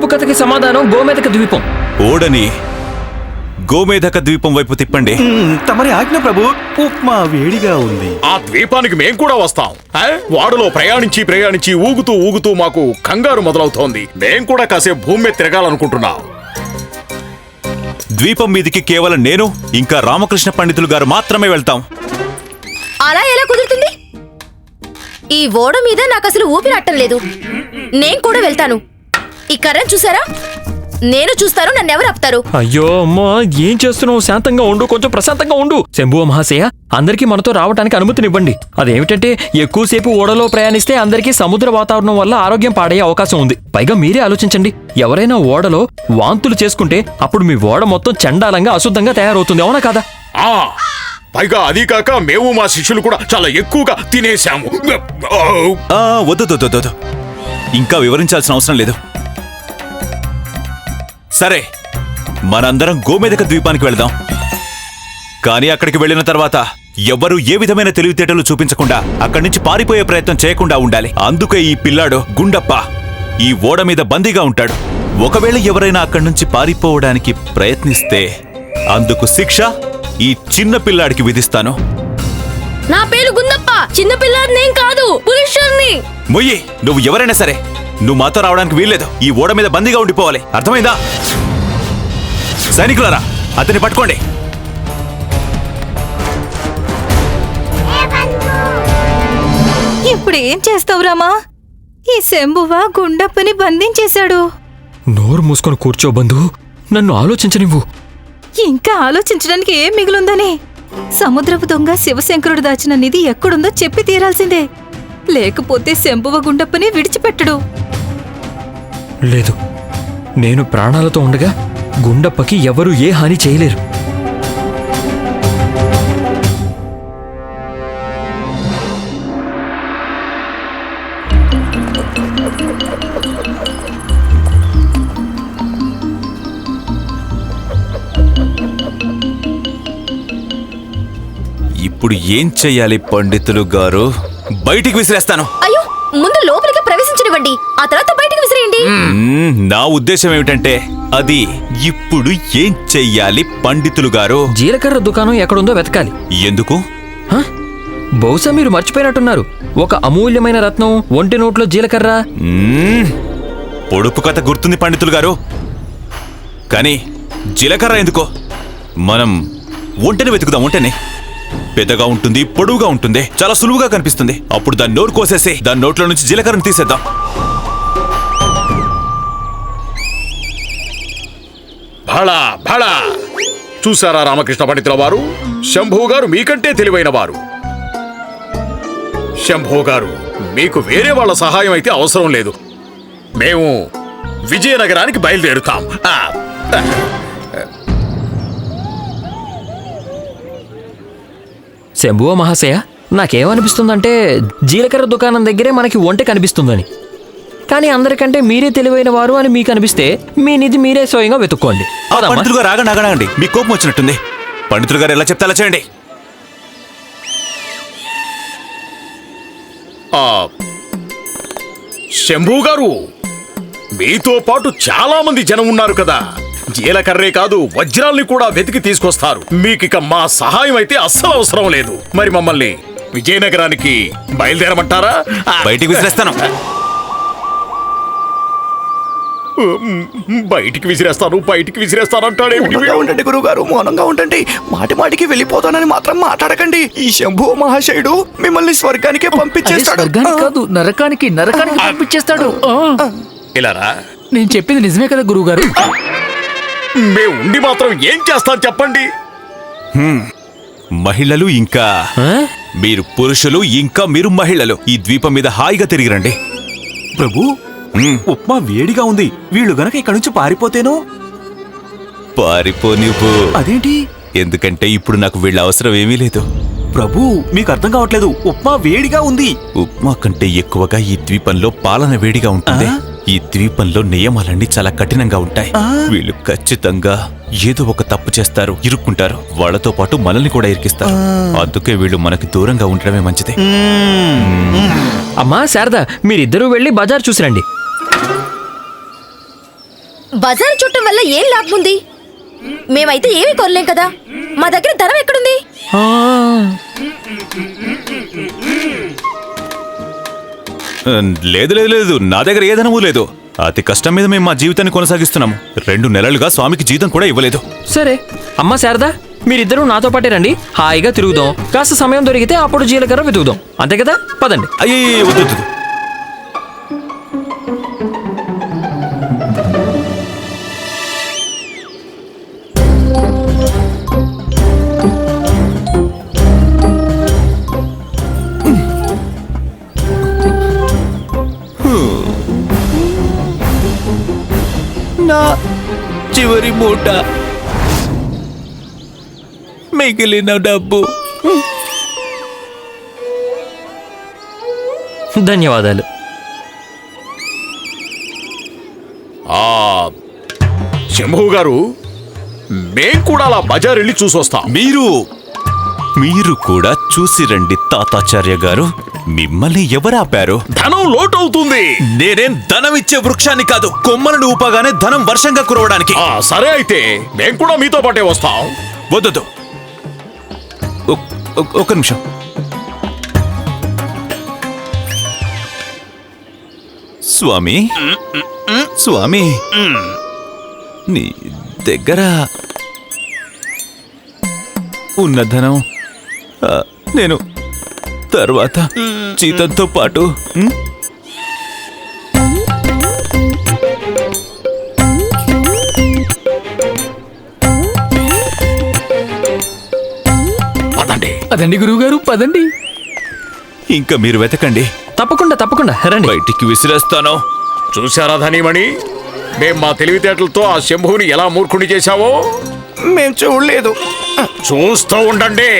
పొడుపు కథకి సమాధానం గోమేదక ద్వీపం. ఓడని గోమేధక ద్వీపం వైపు తిప్పండి. తమరి ఆజ్ఞ ప్రభు ఉప్మా వేడిగా ఉంది. ఆ ద్వీపానికి మేం కూడా వస్తాం. ఆ? వాడులో ప్రయాణించి ప్రయాణించి ఊగుతూ ఊగుతూ మాకు కంగారు మొదలవుతోంది. మేం కూడా కాసేపు భూమి మీద తిరగాలనుకుంటున్నాం. ద్వీపం మీదికి కేవలం నేను ఇంకా రామకృష్ణ పండితులు గారు మాత్రమే వెళ్తాం. అలా ఎలా కుదురుతుంది? ఈ ఓడ మీద నాకు అసలు ఊపిరట్టం లేదు. నేను కూడా వెళ్తాను. ఈ కర్రను చూసారా? నేను చూస్తాను నన్ను ఎవరు ఆపుతారు? అయ్యో అమ్మా ఏం చేస్తున్నావు? శాంతంగా ఉండు కొంచెం ప్రశాంతంగా ఉండు. శంభువ మహాశయ అందరికీ మనతో రావడానికి అనుమతినివ్వండి. అదేమిటంటే ఎక్కువసేపు ఓడలో ప్రయాణిస్తే అందరికీ సముద్ర వాతావరణం వల్ల ఆరోగ్యం పాడయ్యే అవకాశం ఉంది. పైగా మీరే ఆలోచించండి. ఎవరైనా ఓడలో వాంతులు చేసుకుంటే అప్పుడు మీ ఓడ మొత్తం చండాలంగా అశుద్ధంగా తయారవుతుంది. అవునా కాదా? ఆ పైగా అది కాక మేము మా శిష్యులు కూడా చాలా ఎక్కువగా తినేశాము. వద్దు. ఇంకా వివరించాల్సిన అవసరం లేదు. సరే మనందరం గోమేధక ద్వీపానికి వెళదాం. కానీ అక్కడికి వెళ్ళిన తర్వాత ఎవ్వరూ ఏ విధమైన తెలివితేటలు చూపించకుండా అక్కడి నుంచి పారిపోయే ప్రయత్నం చేయకుండా ఉండాలి. అందుకే ఈ పిల్లాడు గుండప్ప ఈ ఓడ మీద బందీగా ఉంటాడు. ఒకవేళ ఎవరైనా అక్కడి నుంచి పారిపోవడానికి ప్రయత్నిస్తే అందుకు శిక్ష ఈ చిన్న పిల్లాడికి విధిస్తాను. నా పేరు గుందప్ప. చిన్న పిల్లాడినేం కాదు మొయ్యి నువ్వు ఎవరైనా సరే నువ్వు మాతో రావడానికి వీల్లేదు. ఈ ఓడ మీద బందీగా ఉండిపోవాలి. అర్థమైందా? సైనికులారా అతన్ని పట్టుకోండి. ఇప్పుడు ఏం చేస్తావు రామా? ఈ శంభువ గుండప్పని బంధించేశాడు. నోరు మూసుకొని కూర్చో బంధు. నన్ను ఆలోచించనివ్వు. ఇంకా ఆలోచించడానికి ఏం మిగులుందని? సముద్రపు దొంగ శివశంకరుడు దాచిన నిధి ఎక్కడుందో చెప్పి తీరాల్సిందే. లేకపోతే శంభువ గుండప్పని విడిచిపెట్టడు. లేదు. నేను ప్రాణాలతో ఉండగా గుండప్పకి ఎవరూ ఏ హాని చేయలేరు. ఇప్పుడు ఏం చెయ్యాలి పండితులు గారు? బయటికి విసిరేస్తాను. అయ్యో ముందు లోపలికి ప్రవేశించనివ్వండి. ఆ తర్వాత బయటికి విసిరేయండి. మ్మ్, నా ఉద్దేశం ఏమిటంటే అది ఇప్పుడు ఏం చెయ్యాలి పండితులు గారు? జీలకర్ర దుకాణం ఎక్కడుందో వెతకాలి. ఎందుకు? హ? బహుశా మీరు మర్చిపోయినట్టున్నారు. ఒక అమూల్యమైన రత్నం ఒంటి నోట్లో జీలకర్ర. మ్మ్, పొడుపు కథ గుర్తుంది పండితులు గారు. కానీ జీలకర్ర ఎందుకో? మనం ఒంటెని వెతుకుదాం ఒంటెని. పెద్దగా ఉంటుంది పొడవుగా ఉంటుంది చాలా సులువుగా కనిపిస్తుంది. అప్పుడు దాని నోరు కోసేసి దాని నోట్లో నుంచి జీలకర్రను తీసేద్దాం. భళా భళా. చూసారా రామకృష్ణ పండితుల వారు? శంభు గారు మీకంటే తెలివైన వారు. శంభో గారు మీకు వేరే వాళ్ళ సహాయం అయితే అవసరం లేదు. మేము విజయనగరానికి బయలుదేరుతాం. శంభువ మహాశయ? నాకేమనిపిస్తుందంటే జీలకర్ర దుకాణం దగ్గరే మనకి ఒంటె కనిపిస్తుందని. కానీ అందరికంటే మీరే తెలివైన వారు అని మీకు అనిపిస్తే మీ నిధి మీరే స్వయంగా వెతుక్కోండి. పండితులు గారు ఆగండి ఆగండి, ఆగండి. మీ కోపం వచ్చినట్టుంది. పండితులు గారు ఎలా చెప్తే అలా చేయండి. ఆ, శంభు గారు మీతో పాటు చాలా మంది జనం ఉన్నారు కదా. జీలకర్రే కాదు వజ్రాల్ని కూడా వెతికి తీసుకొస్తారు. మీకిక మా సహాయం అయితే అస్సలు అవసరం లేదు. మరి మమ్మల్ని విజయనగరానికి బయలుదేరమంటారా? బయటికి విసిరేస్తాను. బయటికి విసిరేస్తాను బయటికి విసిరేస్తాను మౌనంగా ఉండండి గురుగారు మౌనంగా ఉండండి. మాటి మాటికి వెళ్ళిపోతానని మాత్రం మాట్లాడకండి. ఈ శంభు మహాశయుడు మిమ్మల్ని స్వర్గానికే పంపించేస్తాడు. కాదు నరకానికి నరకానికి పంపించేస్తాడు. ఇలారా నేను చెప్పింది నిజమే కదా గురువుగారు. మేము ఉండి మాత్రం ఏం చేస్తాం చెప్పండి? మహిళలు ఇంకా? మీరు పురుషులు ఇంకా మీరు మహిళలు. ఈ ద్వీపం మీద హాయిగా తిరిగి రండి. ప్రభు. ఉప్మా వేడిగా ఉంది. వీళ్ళు గనక ఇక్కడి నుంచి పారిపోతేనో? పారిపో నువ్వు అదేంటి? ఎందుకంటే ఇప్పుడు నాకు వీళ్ళ అవసరం ఏమీ లేదు. ప్రభు మీకు అర్థం కావట్లేదు. ఉప్మా వేడిగా ఉంది. ఉప్మా కంటే ఎక్కువగా ఈ ద్వీపంలో పాలన వేడిగా ఉంటుంది? ఈ ద్వీపంలో నియమాలన్నీ చాలా కఠినంగా ఉంటాయి? వీళ్ళు ఖచ్చితంగా ఏదో ఒక తప్పు చేస్తారు ఇరుక్కుంటారు. వాళ్ళతో పాటు మనల్ని కూడా ఇరికిస్తారు. అందుకే వీళ్ళు మనకి దూరంగా ఉండడమే మంచిది. అమ్మా శారద మీరిద్దరూ వెళ్ళి బజార్ చూసిరండి. బజారు చుట్టం వల్ల ఏం లాభం ఉంది? మేమైతే ఏమీ కొనలేం కదా. మా దగ్గర ధనం ఎక్కడుంది? లేదు లేదు లేదు. నా దగ్గర ఏ ధనము లేదు. అతి కష్టం మీద మేము మా జీవితాన్ని కొనసాగిస్తున్నాము. రెండు నెలలుగా స్వామికి జీతం కూడా ఇవ్వలేదు. సరే. అమ్మా శారదా మీరిద్దరూ నాతో పాటే రండి. హాయిగా తిరుగుదాం. కాస్త సమయం దొరికితే అప్పుడు జీలకర్ర వెతుకుదాం. అంతే కదా? పదండి. అయ్యే వద్దు చివరి మూట. మిగిలిన డబ్బు. ధన్యవాదాలు. ఆ శంభు గారు మేం కూడా అలా బజార్ వెళ్ళి చూసొస్తాం. మీరు మీరు కూడా చూసి రండి తాతాచార్య గారు. మిమ్మల్ని ఎవరాపారు ధనం లోటు అవుతుంది నేనేం ధనం ఇచ్చే వృక్షాన్ని కాదు కొమ్మలను ఊపగానే ధనం వర్షంగా కురవడానికి. ఆ సరే అయితే మేం కూడా మీతో పాటే వస్తాం. వద్దొద్దు. ఒక్- నిమిషం. స్వామి. స్వామి. నీ దగ్గర ఉన్న ధనం నేను తర్వాత జీతంతో పాటు పదండి. పదండి గురువుగారు పదండి. ఇంకా మీరు వెతకండి. తప్పకుండా తప్పకుండా రండి. బయటికి విసిరేస్తాను. చూశారా ధనిమణి? మేం మా తెలివితేటలతో ఆ శంభుని ఎలా మూర్ఖుని చేశావో? మేం చూడలేదు. చూస్తూ ఉండండి.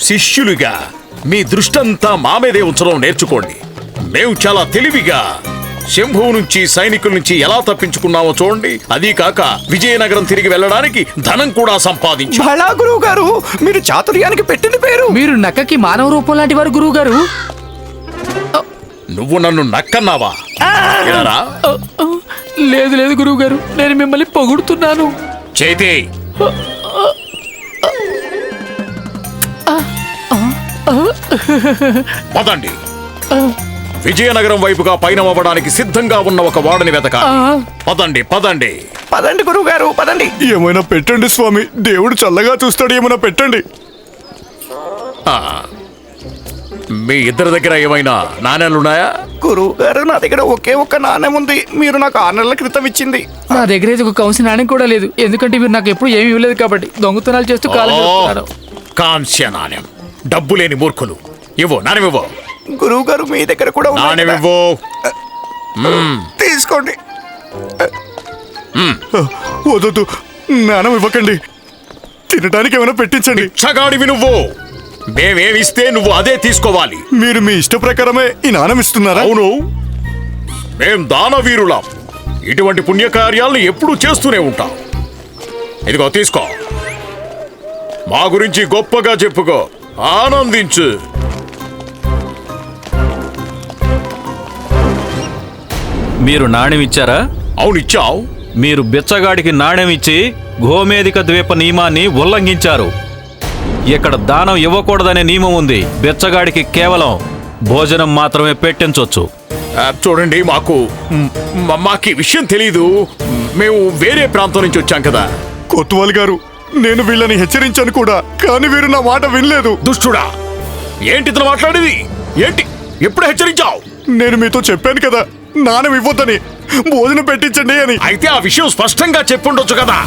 శిష్యులుగా మీ దృష్టంతా మా మీదే ఉంచడం నేర్చుకోండి. మేము చాలా తెలివిగా శంభువు నుంచి సైనికుల నుంచి ఎలా తప్పించుకున్నామో చూడండి. అదీ కాక విజయనగరం తిరిగి వెళ్ళడానికి ధనం కూడా సంపాదించు. బలా గురువు గారు మీరు చాతుర్యానికి పెట్టింది పేరు. మీరు నక్కకి మానవ రూపం లాంటి వారు గురువుగారు? నువ్వు నన్ను నక్కన్నావా? లేదు లేదు గురువుగారు నేను మిమ్మల్ని పొగుడుతున్నాను. చేతి. పదండి. విజయనగరం వైపుగా పయనమవ్వడానికి సిద్ధంగా ఉన్న ఒక వాడని వెతక పదండి పదండి. పదండి గురువు గారు పదండి. ఏమైనా పెట్టండి స్వామి. దేవుడు చల్లగా చూస్తాడు ఏమైనా పెట్టండి. మీ ఇద్దరి దగ్గర ఏమైనా నాణ్యాలున్నాయా గురువు గారు నా దగ్గర ఒకే ఒక్క నాణ్యం ఉంది. మీరు నాకు ఆరు నెలల క్రితం ఇచ్చింది. నా దగ్గర అయితే ఒక కౌన్సి నాణ్యం కూడా లేదు. ఎందుకంటే మీరు నాకు ఎప్పుడు ఏమీ ఇవ్వలేదు కాబట్టి దొంగతనాలు చేస్తూ కాలం. కాంస్య నాణ్యం డబ్బు లేని మూర్ఖులు. ఇవ్వు నాణ్యం ఇవ్వు గురువు గారు మీ దగ్గర కూడా ఉన్నాయి నాణ్యం కదా? ఇవ్వు తీసుకోండి. వద్దు నాణం ఇవ్వకండి. తినడానికి ఏమైనా పెట్టించండి. చగాడివి నువ్వు. మేమేమిస్తే నువ్వు అదే తీసుకోవాలి. మీరు మీ ఇష్ట ప్రకారమే ఈ నాణం ఇస్తున్నారా? అవును. మేం దానవీరులం. ఇటువంటి పుణ్యకార్యాలను ఎప్పుడూ చేస్తూనే ఉంటాం. ఇదిగో తీసుకో. మా గురించి గొప్పగా చెప్పుకో. ఆనందించు. మీరు నాణ్యం ఇచ్చారా? అవునిచ్చావు మీరు బిచ్చగాడికి నాణ్యం ఇచ్చి గోమేధిక ద్వీప నియమాన్ని ఉల్లంఘించారు. ఇక్కడ దానం ఇవ్వకూడదనే నియమం ఉంది. బిచ్చగాడికి కేవలం భోజనం మాత్రమే పెట్టించొచ్చు. ఆ, చూడండి మాకు మాకు ఈ విషయం తెలీదు. మేము వేరే ప్రాంతం నుంచి వచ్చాం కదా. కొత్వాల్ గారు నేను వీళ్ళని హెచ్చరించాను కూడా కానీ వీరు నా మాట వినలేదు. దుష్టుడా ఏంటి ఇతను మాట్లాడేది? ఏంటి? ఎప్పుడు హెచ్చరించావు? నేను మీతో చెప్పాను కదా నాణం ఇవ్వద్దని భోజనం పెట్టించండి అని. అయితే ఆ విషయం స్పష్టంగా చెప్పుండొచ్చు కదా.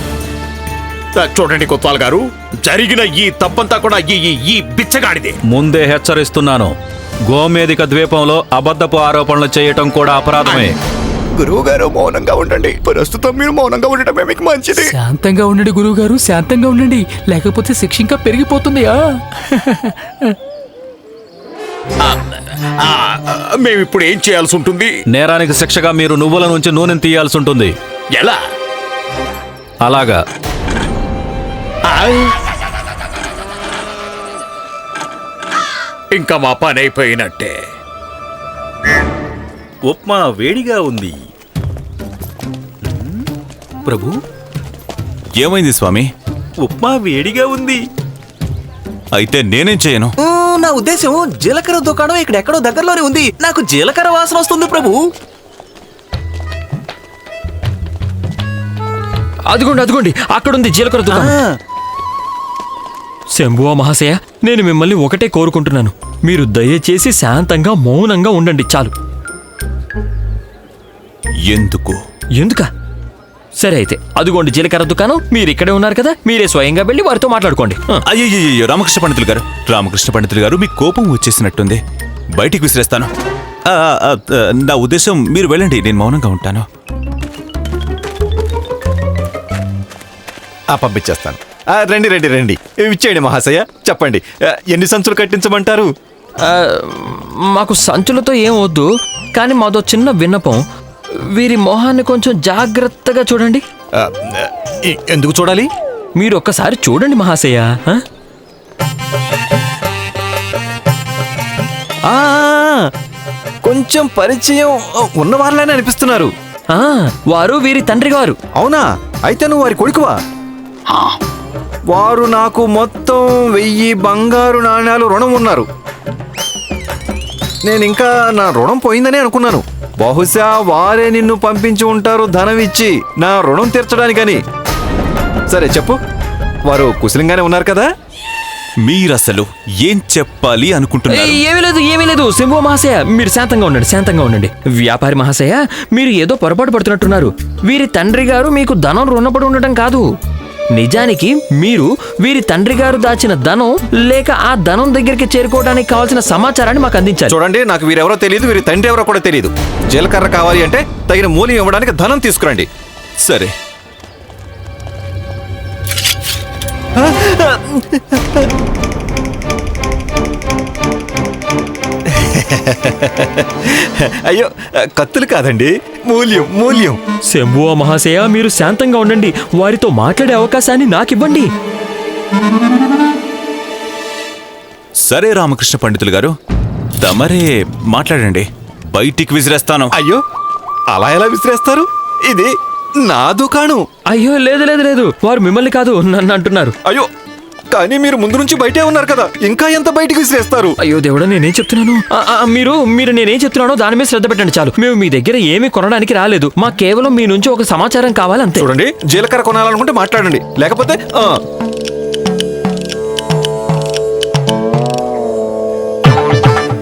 చూడండి కొత్వాల్ గారు జరిగిన ఈ తప్పంతా కూడా ఈ ఈ- ఈ బిచ్చగాడిదే. ముందే హెచ్చరిస్తున్నాను. గోమేధిక ద్వీపంలో అబద్ధపు ఆరోపణలు చేయటం కూడా అపరాధమే. గురువు గారు మౌనంగా ఉండండి. ప్రస్తుతం మీరు మౌనంగా ఉండటమే మీకు మంచిది. శాంతంగా ఉండండి గురువుగారు శాంతంగా ఉండండి. లేకపోతే శిక్ష ఇంకా పెరిగిపోతుంది మేము ఇప్పుడు ఏం చేయాల్సి ఉంటుంది? నేరానికి శిక్షగా మీరు నువ్వుల నుంచి నూనెను తీయాల్సి ఉంటుంది. ఎలా? అలాగా? ఇంకా మా పని అయిపోయినట్టే. ఉప్మా వేడిగా ఉంది. ప్రభు. ఏమైంది స్వామి? ఉప్మా వేడిగా ఉంది. అయితే నేనేం చేయను? నా ఉద్దేశం జీలకర్ర దుకాణం ఇక్కడ ఎక్కడో దగ్గరలోనే ఉంది. నాకు జీలకర్ర వాసన వస్తుంది ప్రభు. అదిగోండి అదిగోండి. అక్కడుంది జీలకర్ర దుకాణం. శంభువ మహాశయ నేను మిమ్మల్ని ఒకటే కోరుకుంటున్నాను. మీరు దయచేసి శాంతంగా మౌనంగా ఉండండి చాలు. ఎందుకు? ఎందుక? సరే అయితే అదిగోండి జీలకర్ర దుకాణం. మీరు ఇక్కడే ఉన్నారు కదా మీరే స్వయంగా వెళ్ళి వారితో మాట్లాడుకోండి. ఆ, అయ్యయ్యో రామకృష్ణ పండితులు గారు రామకృష్ణ పండితులు గారు మీ కోపం వచ్చేసినట్టుంది. బయటికి విసిరేస్తాను. నా ఉద్దేశం మీరు వెళ్ళండి నేను మౌనంగా ఉంటాను. ఆ పంపించేస్తాను. ఆ, రండి రండి రండి. ఇచ్చేయండి మహాశయ చెప్పండి. ఎన్ని సంచులు కట్టించమంటారు? మాకు సంచులతో ఏం వద్దు కానీ మాదో చిన్న విన్నపం. వీరి మొహాన్ని కొంచెం జాగ్రత్తగా చూడండి. ఎందుకు చూడాలి? మీరు ఒక్కసారి చూడండి మహాశయ కొంచెం పరిచయం ఉన్న వాళ్ళని అనిపిస్తున్నారు. ఆ, వారు వీరి తండ్రి గారు. అవునా? అయితే నువ్వు వారి కొడుకువా? వారు నాకు మొత్తం వెయ్యి బంగారు నాణ్యాలు రుణం ఉన్నారు. నేను ఇంకా నా రుణం పోయిందని అనుకున్నాను. బహుశా వారే నిన్ను పంపించి ఉంటారు ధనం ఇచ్చి నా రుణం తీర్చడానికని. సరే చెప్పు. వారు కుశలంగానే ఉన్నారు కదా? మీరసలు ఏం చెప్పాలి అనుకుంటున్నారు? ఏమీ లేదు ఏమీ లేదు. శంభు మహాశయ మీరు శాంతంగా ఉండండి శాంతంగా ఉండండి. వ్యాపారి మహాశయ మీరు ఏదో పొరపాటు పడుతున్నట్టున్నారు. వీరి తండ్రి గారు మీకు ధనం రుణపడి ఉండటం కాదు. నిజానికి మీరు వీరి తండ్రి గారు దాచిన ధనం లేక ఆ ధనం దగ్గరికి చేరుకోవడానికి కావాల్సిన సమాచారాన్ని మాకు అందించారు చూడండి నాకు వీరెవరో తెలియదు వీరి తండ్రి ఎవరో కూడా తెలియదు. జీలకర్ర కావాలి అంటే తగిన మూల్యం ఇవ్వడానికి ధనం తీసుకురండి. సరే. అయ్యో కత్తులు కాదండి. మూల్యం మూల్యం. శంభు మహాశయ మీరు శాంతంగా ఉండండి. వారితో మాట్లాడే అవకాశాన్ని నాకివ్వండి. సరే రామకృష్ణ పండితులు గారు తమరే మాట్లాడండి. బయటికి విసిరేస్తాను. అయ్యో అలా ఎలా విసిరేస్తారు? ఇది నా దుకాణం. అయ్యో లేదు లేదు లేదు. వారు మిమ్మల్ని కాదు నన్ను అంటున్నారు. అయ్యో కానీ మీరు ముందు నుంచి బయటే ఉన్నారు కదా. ఇంకా ఎంత బయటికి విసిరేస్తారు? అయ్యో దేవుడా నేనేం చెప్తున్నాను? ఆ, ఆ, మీరు మీరు నేనేం చెప్తున్నానో దాని మీద శ్రద్ధ పెట్టండి చాలు. మేము మీ దగ్గర ఏమీ కొనడానికి రాలేదు. మా కేవలం మీ నుంచి ఒక సమాచారం కావాలి అంతే చూడండి జీలకర్ర కొనాలనుకుంటే మాట్లాడండి. లేకపోతే ఆ,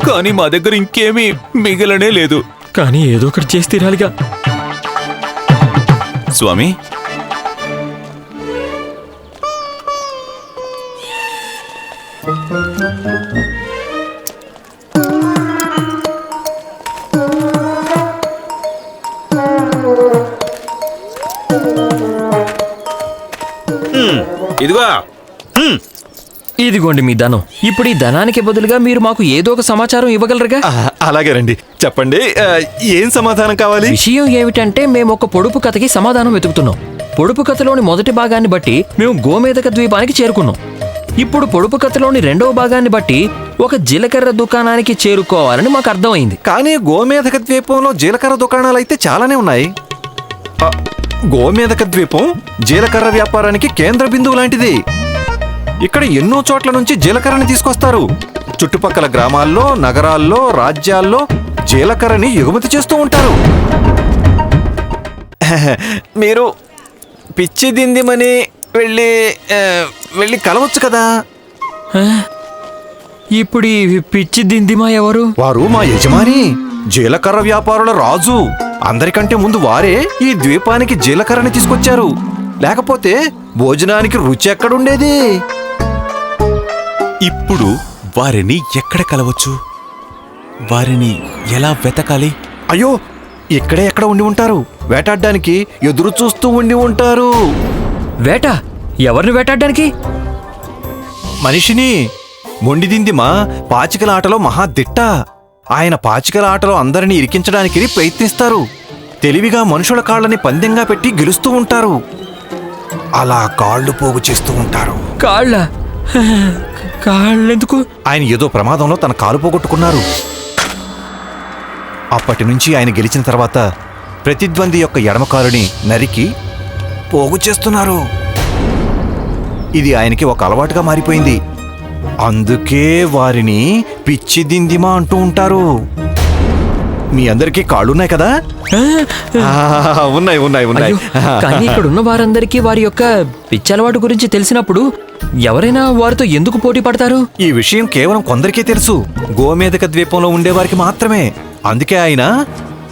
కానీ మా దగ్గర ఇంకేమీ మిగలనే లేదు. కానీ ఏదో ఒకటి చేసి తీరాలిగా. స్వామి ఇదిగో. ఇదిగోండి మీ ధనం. ఇప్పుడు ఈ ధనానికి బదులుగా మీరు మాకు ఏదో ఒక సమాచారం ఇవ్వగలరుగా? ఆ, అలాగే రండి. చెప్పండి ఏం సమాధానం కావాలి? విషయం ఏమిటంటే మేము ఒక పొడుపు కథకి సమాధానం వెతుకుతున్నాం. పొడుపు కథలోని మొదటి భాగాన్ని బట్టి మేము గోమేధక ద్వీపానికి చేరుకున్నాం. ఇప్పుడు పొడుపు కథలోని రెండవ భాగాన్ని బట్టి ఒక జీలకర్ర దుకాణానికి చేరుకోవాలని మాకు అర్థమైంది. కానీ గోమేధక ద్వీపంలో జీలకర్ర దుకాణాలు అయితే చాలానే ఉన్నాయి. ఆ, గోమేధక ద్వీపం జీలకర్ర వ్యాపారానికి కేంద్ర బిందువు లాంటిది. ఇక్కడ ఎన్నో చోట్ల నుంచి జీలకర్రని తీసుకొస్తారు. చుట్టుపక్కల గ్రామాల్లో నగరాల్లో రాజ్యాల్లో జీలకర్రని ఎగుమతి చేస్తూ ఉంటారు. మీరు పిచ్చి దిందిమని వెళ్ళి వెళ్ళి కలవచ్చు కదా? ఇప్పుడు ఈ పిచ్చి దిందిమా ఎవరు? వారు మా యజమాని జీలకర్ర వ్యాపారుల రాజు. అందరికంటే ముందు వారే ఈ ద్వీపానికి జీలకర్రని తీసుకొచ్చారు. లేకపోతే భోజనానికి రుచి ఎక్కడుండేది? ఇప్పుడు వారిని ఎక్కడ కలవచ్చు? వారిని ఎలా వెతకాలి? అయ్యో ఇక్కడే ఎక్కడ ఉండి ఉంటారు? వేటాడడానికి ఎదురు చూస్తూ ఉండి ఉంటారు. వేట? ఎవరిని వేటాడడానికి? మనిషిని మొండిదిందిమా పాచికల ఆటలో మహా దిట్ట. ఆయన పాచికల ఆటలో అందరినీ ఇరికించడానికి ప్రయత్నిస్తారు. తెలివిగా మనుషుల కాళ్ళని పందెంగా పెట్టి గెలుస్తూ ఉంటారు. అలా కాళ్ళు పోగు చేస్తూ ఉంటారు. కాళ్ళ? కాళ్ళెందుకు? ఆయన ఏదో ప్రమాదంలో తన కాలు పోగొట్టుకున్నారు. అప్పటి నుంచి ఆయన గెలిచిన తర్వాత ప్రతిద్వంది యొక్క ఎడమ కాలుని నరికి పోగు చేస్తున్నారు. ఇది ఆయనకి ఒక అలవాటుగా మారిపోయింది. అందుకే వారిని పిచ్చి దిందిమా అంటూ ఉంటారు. మీ అందరికీ కాళ్ళున్నాయి కదా? ఉన్నాయి ఉన్నాయి ఉన్నాయి. కానీ ఇక్కడ ఉన్న వారందరికీ వారి యొక్క పిచ్చి అలవాటు గురించి తెలిసినప్పుడు ఎవరైనా వారితో ఎందుకు పోటీ పడతారు? ఈ విషయం కేవలం కొందరికే తెలుసు. గోమేధక ద్వీపంలో ఉండేవారికి మాత్రమే. అందుకే ఆయన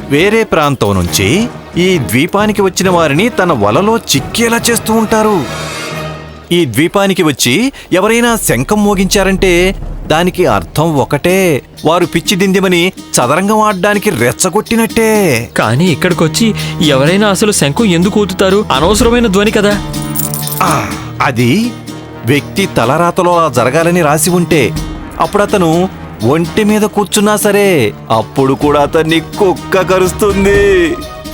వేరే ప్రాంతం నుంచి ఈ ద్వీపానికి వచ్చిన వారిని తన వలలో చిక్కేలా చేస్తూ ఉంటారు. ఈ ద్వీపానికి వచ్చి ఎవరైనా శంఖం మోగించారంటే దానికి అర్థం ఒకటే. వారు పిచ్చి దిందిమని చదరంగం ఆడడానికి రెచ్చగొట్టినట్టే. కానీ ఇక్కడికొచ్చి ఎవరైనా అసలు శంఖం ఎందుకు ఊతుతారు? అనవసరమైన ధ్వని కదా. అది వ్యక్తి తలరాతలో జరగాలని రాసి ఉంటే అప్పుడు అతను ఒంటి మీద కూర్చున్నా సరే అప్పుడు కూడా అతన్ని కుక్క కరుస్తుంది.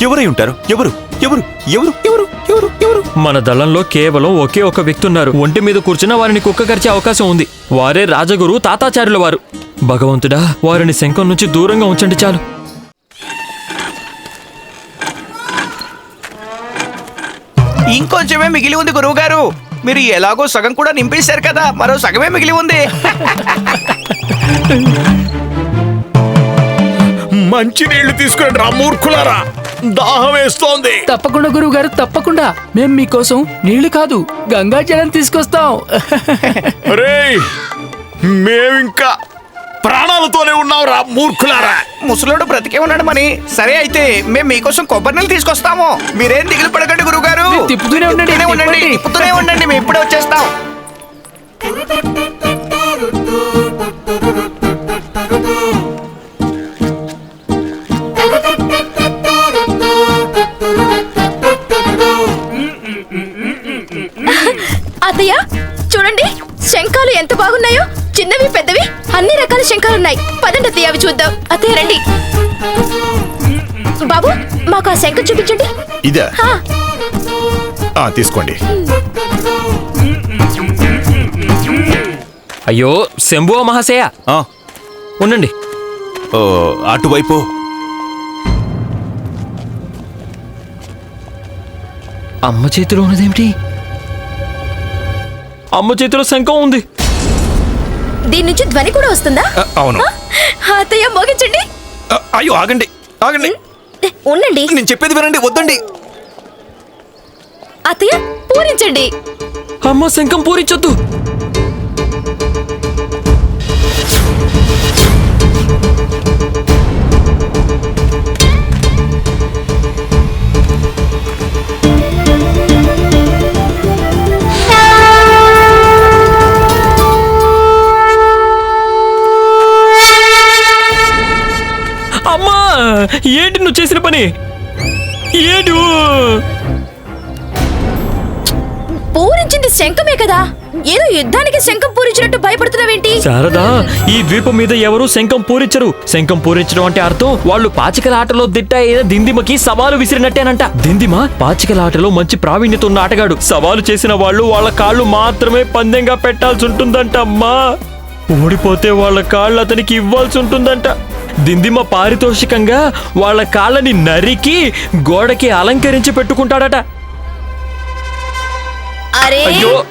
ఎవరై ఉంటారు? ఎవరు? ఎవరు? ఎవరు? ఎవరు? ఎవరు? ఎవరు? మన దళంలో కేవలం ఒకే ఒక వ్యక్తి ఉన్నారు ఒంటి మీద కూర్చున్న వారిని కుక్క కరిచే అవకాశం ఉంది. వారే రాజగురు తాతాచార్యుల వారు. భగవంతుడా వారిని శంఖం నుంచి దూరంగా ఉంచండి చాలు. ఇంకొంచెమే మిగిలి ఉంది గురువు గారు మీరు ఎలాగో సగం కూడా నింపేశారు కదా మరో సగమే మిగిలి ఉంది. మంచి నీళ్ళు తీసుకుని రా మూర్ఖులారా. దాహం వేస్తోంది. తప్పకుండా గురువు గారు తప్పకుండా. మేం మీకోసం నీళ్ళు కాదు గంగా జలం తీసుకొస్తాం. మేమింకా ప్రాణాలతోనే ఉన్నాం రా మూర్ఖులారా. ముసలోడు బ్రతికే ఉన్నాడు మని సరే అయితే మేము మీకోసం కొబ్బరి నీళ్ళు తీసుకొస్తాము. మీరేం దిగులు పడకండి గురువు గారు తిప్పుతూనే ఉండండి, ఉండండి. తిప్పుతూనే ఉండండి మేము ఇప్పుడే వచ్చేస్తాం. చూడండి. శంఖాలు ఎంత బాగున్నాయో. చిన్నవి పెద్దవి అన్ని రకాల శంఖాలు ఉన్నాయి పదండి అత్తయ్య అవి చూద్దాం. అత్తయ్య రండి. బాబు మాకు ఆ శంఖం చూపించండి. ఇదే? హా, తీసుకోండి. అయ్యో శంభువ మహాశయ. ఆ, ఉండండి. ఓ, అటువైపు. అమ్మ చేతిలో ఉన్నదేమిటి? అమ్మ చేతిలో శంఖం ఉంది. దీని నుంచి ధ్వని కూడా వస్తుందా? అవును. అత్తయ్య మోగించండి. అయ్యో ఆగండి ఆగండి. ఉండండి. నేను చెప్పేది వినండి వద్దండి. అత్తయ్య పూరించండి. అమ్మ శంఖం పూరించొద్దు. ఏంటి నువ్వు చేసిన పని? ఏడు! పూరించింది శంఖమే కదా. ఏదో యుద్ధానికి శంఖం పూరించినట్టు భయపడుతున్నావేంటి? శారదా ఈ ద్వీపం మీద ఎవరు శంఖం పూరించరు. శంఖం పూరించడం అంటే అర్థం వాళ్ళు పాచికల ఆటలో దిట్ట అయిన దిందిమకి సవాలు విసిరినట్టేనంట. దిందిమ పాచికల ఆటలో మంచి ప్రావీణ్యత ఉన్న ఆటగాడు. సవాలు చేసిన వాళ్ళు వాళ్ళ కాళ్ళు మాత్రమే పందెంగా పెట్టాల్సి ఉంటుందంట అమ్మా ఓడిపోతే వాళ్ళ కాళ్ళు అతనికి ఇవ్వాల్సి ఉంటుందంట. దిందిమ పారితోషికంగా వాళ్ళ కాళ్ళని నరికి గోడకి అలంకరించి పెట్టుకుంటాడట. అరే అయ్యో.